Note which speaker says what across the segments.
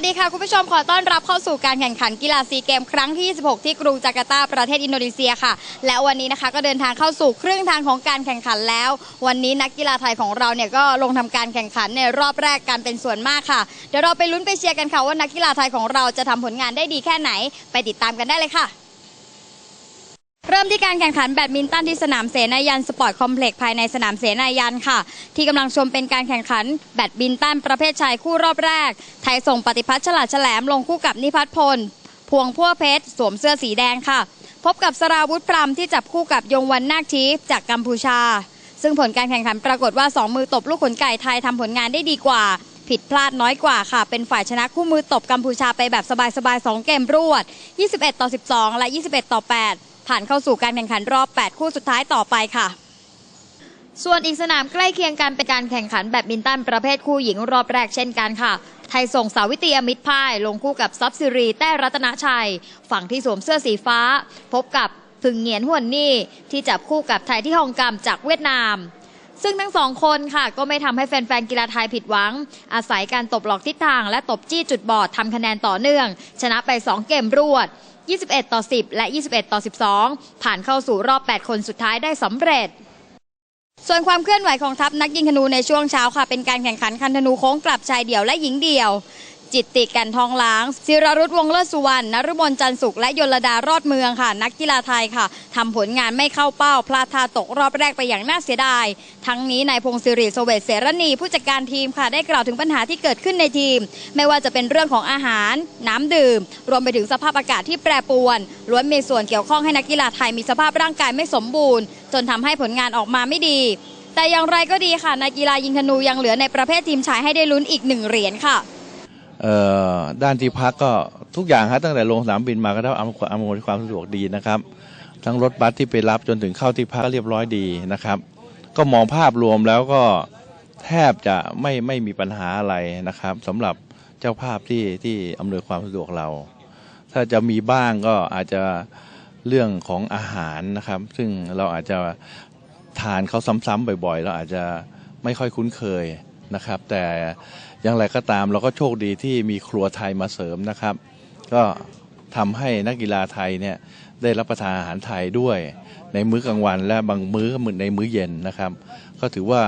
Speaker 1: วัสดีค่ะ คุณผู้ชมขอต้อนรับเข้าสู่การแข่งขันกีฬาซีเกมครั้งที่ 26 ที่กรุงจาการ์ตา ประเทศอินโดนีเซียค่ะ และวันนี้นะคะก็เดินทางเข้าสู่ครึ่งทางของการแข่งขันแล้ว วันนี้นักกีฬาไทยของเราเนี่ยก็ลงทำการแข่งขันในรอบแรกกันเป็นส่วนมากค่ะ เดี๋ยวเราไปลุ้นไปเชียร์กันค่ะว่านักกีฬาไทยของเราจะทำผลงานได้ดีแค่ไหน ไปติดตามกันได้เลยค่ะ เริ่มที่การแข่งขันแบดมินตันที่สนามเสนายันสปอร์ตคอมเพล็กซ์ภายในสนามเสนายันค่ะ ที่กำลังชมเป็นการแข่งขันแบดมินตันประเภทชายคู่รอบแรก ไทยส่งปฏิพัฒน์ฉลาดแฉลมลงคู่กับนิพัฒน์พล พวงพั่วเพชร สวมเสื้อสีแดงค่ะ พบกับสราวุธพรำที่จับคู่กับยงวันนาคชีฟจากกัมพูชา ซึ่งผลการแข่งขันปรากฏว่า 2 มือตบลูกขนไก่ไทยทำผลงานได้ดีกว่าผิดพลาดน้อยกว่าค่ะ เป็นฝ่ายชนะคู่มือตบกัมพูชาไปแบบสบายๆ2เกมรวด 21 ต่อ 12 และ 21 ต่อ 8 ผ่านเข้าสู่การแข่งขันรอบ 8 คู่สุดท้ายต่อไปค่ะ ส่วนอีกสนามใกล้เคียงกันเป็นการแข่งขันแบดมินตันประเภทคู่หญิงรอบแรกเช่นกันค่ะไทยส่งสาวิตรีอมิตรพ่าย ลงคู่กับซับซิรี แต้รัตนชัย ฝั่งที่สวมเสื้อสีฟ้า พบกับพึงเงียนหวนนี่ ที่จับคู่กับไทยที่ฮองกัมจากเวียดนาม ซึ่งทั้งสองคนค่ะ ก็ไม่ทำให้แฟนๆ กีฬาไทยผิดหวัง อาศัยการตบหลอกทิศทางและตบจี้จุดบอดทำคะแนนต่อเนื่อง ชนะไป 2 เกมรวด 21 ต่อ 10 และ 21 ต่อ 12 ผ่านเข้าสู่รอบ 8 คนสุดท้ายได้สำเร็จส่วนความเคลื่อนไหวของทัพนักยิงธนูในช่วงเช้าค่ะ เป็นการแข่งขันคันธนูโค้งกลับชายเดี่ยวและหญิงเดี่ยว จิตติกันทองล้างศิรรุธวงเลิศสุวรรณนฤมลจันสุข และยลดารอดเมืองค่ะ นักกีฬาไทยค่ะทำผลงานไม่เข้าเป้า พลาดท่าตกรอบแรกไปอย่างน่าเสียดาย ทั้งนี้นายพงศิริโสเวตเสรณี ผู้จัดการทีมค่ะ ได้กล่าวถึงปัญหาที่เกิดขึ้นในทีม ไม่ว่าจะเป็นเรื่องของอาหาร น้ำดื่ม รวมไปถึงสภาพอากาศที่แปรปรวนล้วนมีส่วนเกี่ยวข้องให้นักกีฬาไทยมีสภาพร่างกายไม่สมบูรณ์ จนทำให้ผลงานออกมาไม่ดีแต่อย่างไรก็ดีค่ะนักกีฬายิงธนูยังเหลือในประเภททีมชายให้ได้ลุ้นอีกหนึ่งเหรียญค่ะ
Speaker 2: ด้านที่พักก็ทุกอย่างครับตั้งแต่ลงสนามบินมาก็ได้อำนวยอำนวยความสะดวกดีนะครับ ทั้งรถบัสที่ไปรับจนถึงเข้าที่พักก็เรียบร้อยดีนะครับ ก็มองภาพรวมแล้วก็แทบจะไม่ไม่มีปัญหาอะไรนะครับสำหรับเจ้าภาพที่ที่อำนวยความสะดวกเรา ถ้าจะมีบ้างก็อาจจะเรื่องของอาหารนะครับ ซึ่งเราอาจจะทานเขาซ้ำๆบ่อยๆ เราอาจจะไม่ค่อยคุ้นเคย นะครับ แต่อย่างไรก็ตามเราก็โชคดีที่มีครัวไทยมาเสริมนะครับ ก็ทำให้นักกีฬาไทยเนี่ยได้รับประทานอาหารไทยด้วย ในมื้อกลางวันและบางมื้อก็เหมือนในมื้อเย็นนะครับ ก็ถือว่า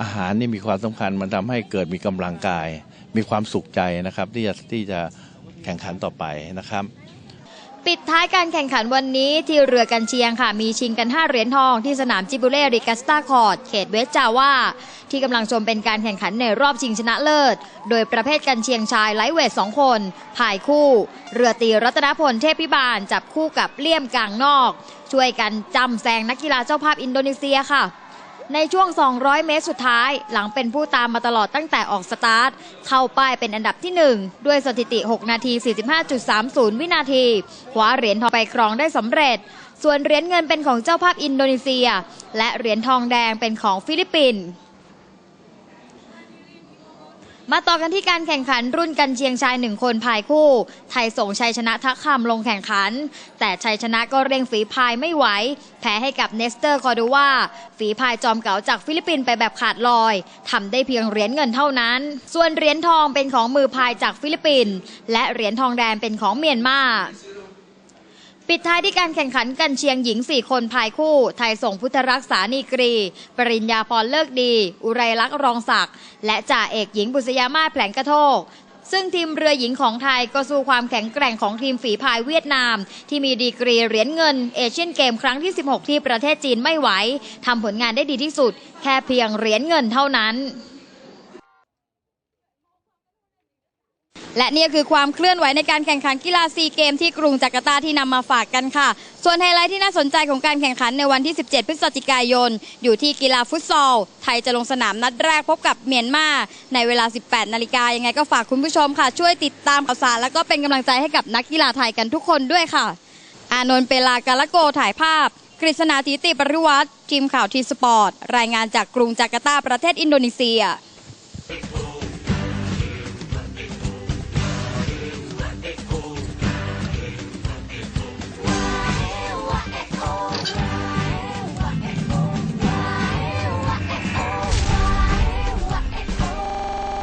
Speaker 2: อาหารนี่มีความสำคัญมันทำให้เกิดมีกำลังกาย มีความสุขใจนะครับ ที่จะที่จะแข่งขันต่อไปนะครับ
Speaker 1: ปิดท้ายการแข่งขันวันนี้ที่เรือกันเชียงค่ะ มีชิงกัน 5 เหรียญทองที่สนามจิบูเล่ริกัสตาคอร์ดเขตเวสจาวาที่กำลังชมเป็นการแข่งขันในรอบชิงชนะเลิศ โดยประเภทกันเชียงชายไลท์เวท2คนพายคู่ เรือตีรัตนพลเทพพิบาล จับคู่กับเลี่ยมกลางนอก ช่วยกันจำแซงนักกีฬาเจ้าภาพอินโดนีเซียค่ะ ในช่วง 200 เมตรสุดท้าย หลังเป็นผู้ตามมาตลอดตั้งแต่ออกสตาร์ท เข้าป้ายเป็นอันดับที่ 1 ด้วยสถิติ 6 นาที 45.30 วินาทีคว้าเหรียญทองไปครองได้สำเร็จ ส่วนเหรียญเงินเป็นของเจ้าภาพอินโดนีเซีย และเหรียญทองแดงเป็นของฟิลิปปินส์ มาต่อกันที่การแข่งขันรุ่นกันเชียงชายหนึ่งคนพายคู่ ไทยส่งชัยชนะทักคำลงแข่งขัน แต่ชัยชนะก็เร่งฝีพายไม่ไหว แพ้ให้กับเนสเตอร์คอร์ดูว่าฝีพายจอมเก๋าจากฟิลิปปินส์ไปแบบขาดลอยทำได้เพียงเหรียญเงินเท่านั้น ส่วนเหรียญทองเป็นของมือพายจากฟิลิปปินส์และเหรียญทองแดงเป็นของเมียนมา ปิดท้ายที่การแข่งขันกันเชียงหญิง 4 คนพายคู่ ไทยส่งพุทธรักษานีกรี ปริญญาพรเลิกดี อุไรลักษ์รองศักดิ์และจ่าเอกหญิงบุษยามาศแผลงกระโทกซึ่งทีมเรือหญิงของไทยก็สู้ความแข็งแกร่งของทีมฝีพายเวียดนาม ที่มีดีกรีเหรียญเงินเอเชียนเกมครั้งที่ 16 ที่ประเทศจีนไม่ไหวทำผลงานได้ดีที่สุด แค่เพียงเหรียญเงินเท่านั้น และนี่คือความเคลื่อนไหวในการแข่งขันกีฬาซีเกมที่กรุงจาการ์ตาที่นำมาฝากกันค่ะ ส่วนไฮไลท์ที่น่าสนใจของการแข่งขันในวันที่ 17 พฤศจิกายน อยู่ที่กีฬาฟุตซอล ไทยจะลงสนามนัดแรกพบกับเมียนมาในเวลา 18 นาฬิกายังไงก็ฝากคุณผู้ชมค่ะ ช่วยติดตามข่าวสารแล้วก็เป็นกำลังใจให้กับนักกีฬาไทยกันทุกคนด้วยค่ะ อานนท์เปลากาลโกถ่ายภาพกฤษณาธิติปริวัตรทีมข่าวทีสปอร์ตรายงานจากกรุงจาการ์ตาประเทศอินโดนีเซีย